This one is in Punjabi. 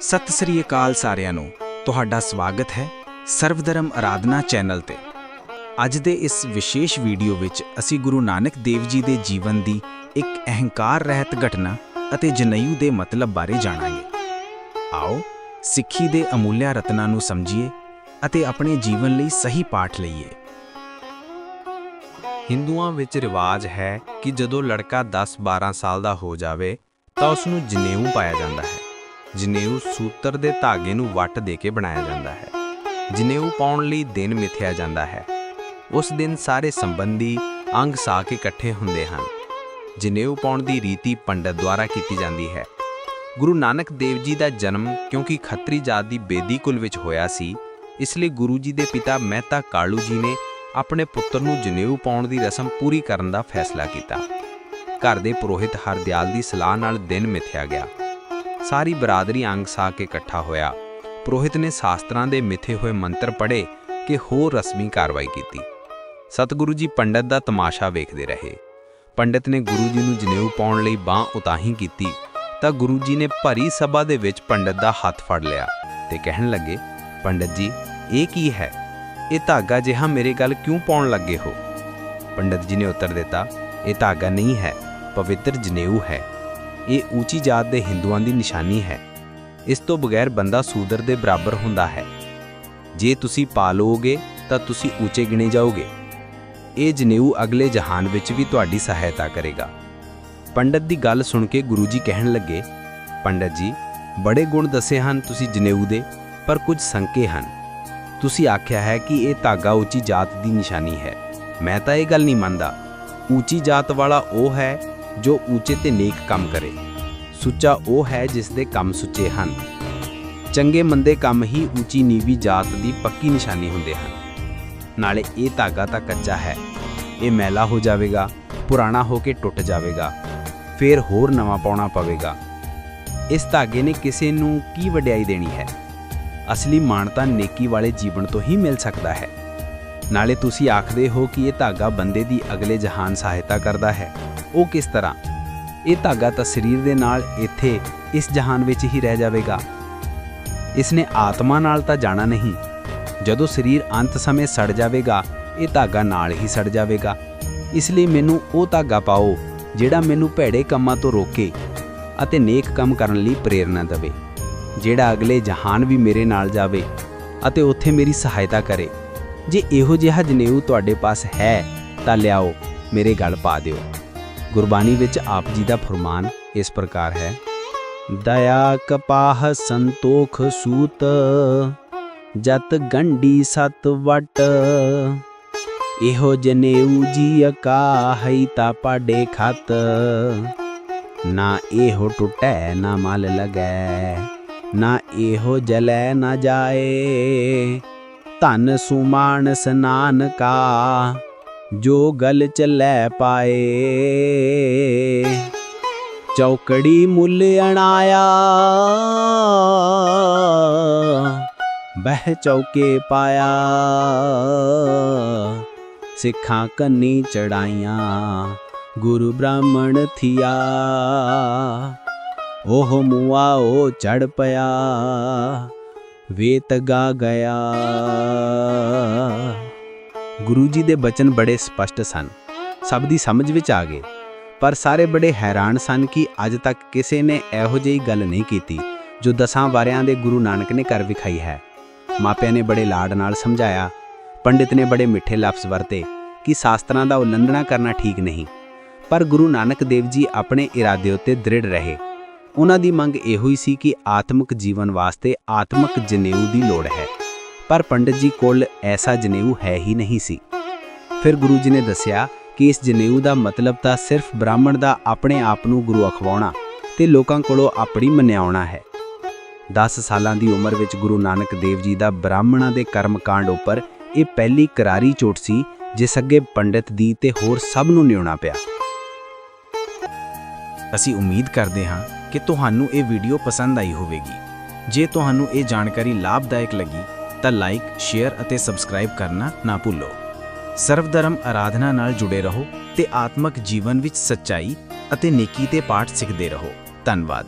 ਸਤਿ ਸ੍ਰੀ ਅਕਾਲ ਸਾਰਿਆਂ ਨੂੰ। ਤੁਹਾਡਾ ਸਵਾਗਤ ਹੈ ਸਰਵਧਰਮ ਆਰਾਧਨਾ ਚੈਨਲ ਤੇ। ਅੱਜ ਦੇ ਇਸ ਵਿਸ਼ੇਸ਼ ਵੀਡੀਓ ਵਿੱਚ ਅਸੀਂ ਗੁਰੂ ਨਾਨਕ ਦੇਵ ਜੀ ਦੇ ਜੀਵਨ ਦੀ ਇੱਕ ਅਹੰਕਾਰ ਰਹਿਤ ਘਟਨਾ ਅਤੇ ਜਨੇਊ ਦੇ ਮਤਲਬ ਬਾਰੇ ਜਾਣਾਂਗੇ। ਆਓ, ਸਿੱਖੀ ਦੇ ਅਮੂਲਿਆ ਰਤਨਾਂ ਨੂੰ ਸਮਝੀਏ ਅਤੇ ਆਪਣੇ ਜੀਵਨ ਲਈ ਸਹੀ ਪਾਠ ਲਈਏ। ਹਿੰਦੂਆਂ ਵਿੱਚ ਰਿਵਾਜ ਹੈ ਕਿ ਜਦੋਂ ਲੜਕਾ 10-12 ਸਾਲ ਦਾ ਹੋ ਜਾਵੇ ਤਾਂ ਉਸ ਨੂੰ ਜਨੇਊ ਪਾਇਆ ਜਾਂਦਾ ਹੈ। ਜਨੇਊ ਸੂਤਰ ਦੇ ਧਾਗੇ ਨੂੰ ਵੱਟ ਦੇ ਕੇ ਬਣਾਇਆ ਜਾਂਦਾ ਹੈ ਜਨੇਊ ਪਾਉਣ ਲਈ ਦਿਨ ਮਿਥਿਆ ਜਾਂਦਾ ਹੈ, ਉਸ ਦਿਨ ਸਾਰੇ ਸੰਬੰਧੀ ਅੰਗ ਸਾ ਕੇ ਇਕੱਠੇ ਹੁੰਦੇ ਹਨ ਜਨੇਊ ਪਾਉਣ ਦੀ ਰੀਤੀ ਪੰਡਤ ਦੁਆਰਾ ਕੀਤੀ ਜਾਂਦੀ ਹੈ। ਗੁਰੂ ਨਾਨਕ ਦੇਵ ਜੀ ਦਾ ਜਨਮ ਕਿਉਂਕਿ ਖੱਤਰੀ ਜਾਤ ਦੀ ਬੇਦੀ ਕੁਲ ਵਿੱਚ ਹੋਇਆ ਸੀ, ਇਸ ਲਈ ਗੁਰੂ ਜੀ ਦੇ ਪਿਤਾ ਮਹਿਤਾ ਕਾਲੂ ਜੀ ਨੇ ਆਪਣੇ ਪੁੱਤਰ ਨੂੰ ਜਨੇਊ ਪਾਉਣ ਦੀ ਰਸਮ ਪੂਰੀ ਕਰਨ ਦਾ ਫੈਸਲਾ ਕੀਤਾ। ਘਰ ਦੇ ਪੁਰੋਹਿਤ ਹਰਦਿਆਲ ਦੀ ਸਲਾਹ ਨਾਲ ਦਿਨ ਮਿਥਿਆ ਗਿਆ। ਸਾਰੀ ਬਰਾਦਰੀ ਅੰਗ ਸਾ ਕੇ ਇਕੱਠਾ ਹੋਇਆ। ਪੁਰੋਹਿਤ ਨੇ ਸ਼ਾਸਤਰਾਂ ਦੇ ਮਿੱਥੇ ਹੋਏ ਮੰਤਰ ਪੜ੍ਹੇ ਕਿ ਹੋਰ ਰਸਮੀ ਕਾਰਵਾਈ ਕੀਤੀ। ਸਤਿਗੁਰੂ ਜੀ ਪੰਡਤ ਦਾ ਤਮਾਸ਼ਾ ਵੇਖਦੇ ਰਹੇ। ਪੰਡਤ ਨੇ ਗੁਰੂ ਜੀ ਨੂੰ ਜਨੇਊ ਪਾਉਣ ਲਈ ਬਾਹ ਉਤਾਹੀਂ ਕੀਤੀ ਤਾਂ ਗੁਰੂ ਜੀ ਨੇ ਭਰੀ ਸਭਾ ਦੇ ਵਿੱਚ ਪੰਡਤ ਦਾ ਹੱਥ ਫੜ ਲਿਆ ਤੇ ਕਹਿਣ ਲੱਗੇ, ਪੰਡਤ ਜੀ, ਇਹ ਕੀ ਹੈ? ਇਹ ਧਾਗਾ ਜਿਹਾ ਮੇਰੇ ਗੱਲ ਕਿਉਂ ਪਾਉਣ ਲੱਗੇ ਹੋ? ਪੰਡਤ ਜੀ ਨੇ ਉੱਤਰ ਦਿੱਤਾ, ਇਹ ਧਾਗਾ ਨਹੀਂ ਹੈ, ਪਵਿੱਤਰ ਜਨੇਊ ਹੈ। ਇਹ ਉੱਚੀ ਜਾਤ ਦੇ ਹਿੰਦੂਆਂ ਦੀ ਨਿਸ਼ਾਨੀ ਹੈ। ਇਸ ਤੋਂ ਬਗੈਰ ਬੰਦਾ ਸੂਦਰ ਦੇ ਬਰਾਬਰ ਹੁੰਦਾ ਹੈ। ਜੇ ਤੁਸੀਂ ਪਾ ਲਓਗੇ, ਤਾਂ ਤੁਸੀਂ ਉੱਚੇ ਗਿਣੇ ਜਾਓਗੇ। ਇਹ ਜਨੇਊ ਅਗਲੇ ਜਹਾਨ ਵਿੱਚ ਵੀ ਤੁਹਾਡੀ ਸਹਾਇਤਾ ਕਰੇਗਾ। ਪੰਡਤ ਦੀ ਗੱਲ ਸੁਣ ਕੇ ਗੁਰੂ ਜੀ ਕਹਿਣ ਲੱਗੇ, ਪੰਡਤ ਜੀ, ਬੜੇ ਗੁਣ ਦੱਸੇ ਹਨ ਤੁਸੀਂ ਜਨੇਊ ਦੇ, ਪਰ ਕੁਝ ਸੰਕੇ ਹਨ। ਤੁਸੀਂ ਆਖਿਆ ਹੈ ਕਿ ਇਹ ਧਾਗਾ ਉੱਚੀ ਜਾਤ ਦੀ ਨਿਸ਼ਾਨੀ ਹੈ। ਮੈਂ ਤਾਂ ਇਹ ਗੱਲ ਨਹੀਂ ਮੰਨਦਾ। ਉੱਚੀ ਜਾਤ ਵਾਲਾ ਉਹ ਹੈ ਜੋ ਉੱਚੇ ਤੇ ਨੇਕ ਕੰਮ ਕਰੇ। ਸੁੱਚਾ ਉਹ ਹੈ ਜਿਸ ਦੇ ਕੰਮ ਸੁੱਚੇ ਹਨ। ਚੰਗੇ ਮੰਦੇ ਕੰਮ ਹੀ ਉੱਚੀ ਨੀਵੀਂ ਜਾਤ ਦੀ ਪੱਕੀ ਨਿਸ਼ਾਨੀ ਹੁੰਦੇ ਹਨ। ਨਾਲੇ ਇਹ ਧਾਗਾ ਤਾਂ ਕੱਚਾ ਹੈ। ਇਹ ਮੈਲਾ ਹੋ ਜਾਵੇਗਾ, ਪੁਰਾਣਾ ਹੋ ਕੇ ਟੁੱਟ ਜਾਵੇਗਾ, ਫੇਰ ਹੋਰ ਨਵਾਂ ਪਾਉਣਾ ਪਵੇਗਾ। ਇਸ ਧਾਗੇ ਨੇ ਕਿਸੇ ਨੂੰ ਕੀ ਵਡਿਆਈ ਦੇਣੀ ਹੈ? ਅਸਲੀ ਮਾਨਤਾ ਨੇਕੀ ਵਾਲੇ ਜੀਵਨ ਤੋਂ ਹੀ ਮਿਲ ਸਕਦਾ ਹੈ। ਨਾਲੇ ਤੁਸੀਂ ਆਖਦੇ ਹੋ ਕਿ ਇਹ ਧਾਗਾ ਬੰਦੇ ਦੀ ਅਗਲੇ ਜਹਾਨ ਸਹਾਇਤਾ ਕਰਦਾ ਹੈ। ਉਹ ਕਿਸ ਤਰ੍ਹਾਂ? ਇਹ ਧਾਗਾ ਤਾਂ ਸਰੀਰ ਦੇ ਨਾਲ ਇੱਥੇ ਇਸ ਜਹਾਨ ਵਿੱਚ ਹੀ ਰਹਿ ਜਾਵੇਗਾ। ਇਸ ਨੇ ਆਤਮਾ ਨਾਲ ਤਾਂ ਜਾਣਾ ਨਹੀਂ। ਜਦੋਂ ਸਰੀਰ ਅੰਤ ਸਮੇਂ ਸੜ ਜਾਵੇਗਾ, ਇਹ ਧਾਗਾ ਨਾਲ ਹੀ ਸੜ ਜਾਵੇਗਾ। ਇਸ ਲਈ ਮੈਨੂੰ ਉਹ ਧਾਗਾ ਪਾਓ, ਜਿਹੜਾ ਮੈਨੂੰ ਭੈੜੇ ਕੰਮਾਂ ਤੋਂ ਰੋਕੇ ਅਤੇ ਨੇਕ ਕੰਮ ਕਰਨ ਲਈ ਪ੍ਰੇਰਣਾ ਦੇਵੇ, ਜਿਹੜਾ ਅਗਲੇ ਜਹਾਨ ਵੀ ਮੇਰੇ ਨਾਲ ਜਾਵੇ ਅਤੇ ਉੱਥੇ ਮੇਰੀ ਸਹਾਇਤਾ ਕਰੇ। ਜੇ ਇਹੋ ਜਿਹਾ ਜਨੇਊ ਤੁਹਾਡੇ ਪਾਸ ਹੈ, ਤਾਂ ਲਿਆਓ, ਮੇਰੇ ਗਲ ਪਾ ਦਿਓ। ਗੁਰਬਾਣੀ ਵਿੱਚ ਆਪ ਜੀ ਦਾ ਫਰਮਾਨ ਇਸ ਪ੍ਰਕਾਰ ਹੈ, ਦਇਆ ਕਪਾਹ ਸੰਤੋਖ ਸੂਤ, ਜਤ ਗੰਢੀ ਸਤ ਵਟ। ਇਹੋ ਜਨੇਊ ਜੀ ਅਕਾਹੀ ਤਾ ਪਾਡੇ ਖਤ, ਨਾ ਇਹੋ ਟੁੱਟੈ, ਨਾ ਮਲ ਲਗੈ, ਨਾ ਇਹੋ ਜਲੈ ਨਾ ਜਾਏ। ਧਨ ਸੁਮਾਨ ਸਨਾਨ ਕਾ ਜੋ ਗਲ ਚੱਲੈ ਪਾਏ। ਚੌਕੜੀ ਮੁੱਲ ਅਣਾਇਆ, ਬਹਿ ਚੌਕੇ ਪਾਇਆ। ਸਿੱਖਾਂ ਕੰਨੀ ਚੜਾਈਆਂ, ਗੁਰੂ ਬ੍ਰਾਹਮਣ ਥਿਆ। ਉਹ ਮੁਆ, ਉਹ ਚੜ ਪਿਆ। ਵੇਤ ਗਾ ਗਿਆ। ਗੁਰੂ ਜੀ ਦੇ ਬਚਨ ਬੜੇ ਸਪਸ਼ਟ ਸਨ। ਸਭ ਦੀ ਸਮਝ ਵਿੱਚ ਆ ਗਏ। ਪਰ ਸਾਰੇ ਬੜੇ ਹੈਰਾਨ ਸਨ ਕਿ ਅੱਜ ਤੱਕ ਕਿਸੇ ਨੇ ਇਹੋ ਜਿਹੀ ਗੱਲ ਨਹੀਂ ਕੀਤੀ, ਜੋ ਦਸਾਂ ਵਾਰਿਆਂ ਦੇ ਗੁਰੂ ਨਾਨਕ ਨੇ ਕਰ ਵਿਖਾਈ ਹੈ। ਮਾਪਿਆਂ ਨੇ ਬੜੇ ਲਾਡ ਨਾਲ ਸਮਝਾਇਆ। ਪੰਡਿਤ ਨੇ ਬੜੇ ਮਿੱਠੇ ਲਫ਼ਜ਼ ਵਰਤੇ ਕਿ ਸ਼ਾਸਤਰਾਂ ਦਾ ਉਲੰਘਣਾ ਕਰਨਾ ਠੀਕ ਨਹੀਂ। ਪਰ ਗੁਰੂ ਨਾਨਕ ਦੇਵ ਜੀ ਆਪਣੇ ਇਰਾਦੇ ਉੱਤੇ ਦ੍ਰਿੜ ਰਹੇ। ਉਹਨਾਂ ਦੀ ਮੰਗ ਇਹੋ ਹੀ ਸੀ ਕਿ ਆਤਮਿਕ ਜੀਵਨ ਵਾਸਤੇ ਆਤਮਿਕ ਜਨੇਊ ਦੀ ਲੋੜ ਹੈ। ਪਰ ਪੰਡਿਤ ਜੀ ਕੋਲ ਐਸਾ ਜਨੇਊ ਹੈ ਹੀ ਨਹੀਂ ਸੀ। ਫਿਰ ਗੁਰੂ ਜੀ ਨੇ ਦੱਸਿਆ ਕਿ ਇਸ ਜਨੇਊ ਦਾ ਮਤਲਬ ਤਾਂ ਸਿਰਫ ਬ੍ਰਾਹਮਣ ਦਾ ਆਪਣੇ ਆਪ ਨੂੰ ਗੁਰੂ ਅਖਵਾਉਣਾ ਤੇ ਲੋਕਾਂ ਕੋਲੋਂ ਆਪਣੀ ਮੰਨਿਆਉਣਾ ਹੈ। 10 ਸਾਲਾਂ ਦੀ ਉਮਰ ਵਿੱਚ ਗੁਰੂ ਨਾਨਕ ਦੇਵ ਜੀ ਦਾ ਬ੍ਰਾਹਮਣਾਂ ਦੇ ਕਰਮਕਾਂਡ ਉੱਪਰ ਇਹ ਪਹਿਲੀ ਕਰਾਰੀ ਚੋਟ ਸੀ, ਜਿਸ ਅੱਗੇ ਪੰਡਿਤ ਦੀ ਤੇ ਹੋਰ ਸਭ ਨੂੰ ਨਿਉਣਾ ਪਿਆ। ਅਸੀਂ ਉਮੀਦ ਕਰਦੇ ਹਾਂ ਕਿ ਤੁਹਾਨੂੰ ਇਹ ਵੀਡੀਓ ਪਸੰਦ ਆਈ ਹੋਵੇਗੀ। ਜੇ ਤੁਹਾਨੂੰ ਇਹ ਜਾਣਕਾਰੀ ਲਾਭਦਾਇਕ ਲੱਗੀ, ਤਾਂ ਲਾਈਕ, ਸ਼ੇਅਰ ਅਤੇ ਸਬਸਕ੍ਰਾਈਬ ਕਰਨਾ ਨਾ ਭੁੱਲੋ। ਸਰਵਧਰਮ ਆਰਾਧਨਾ ਨਾਲ ਜੁੜੇ ਰਹੋ ਤੇ ਆਤਮਿਕ ਜੀਵਨ ਵਿੱਚ ਸੱਚਾਈ ਅਤੇ ਨੇਕੀ ਦੇ ਪਾਠ ਸਿੱਖਦੇ ਰਹੋ। ਧੰਨਵਾਦ।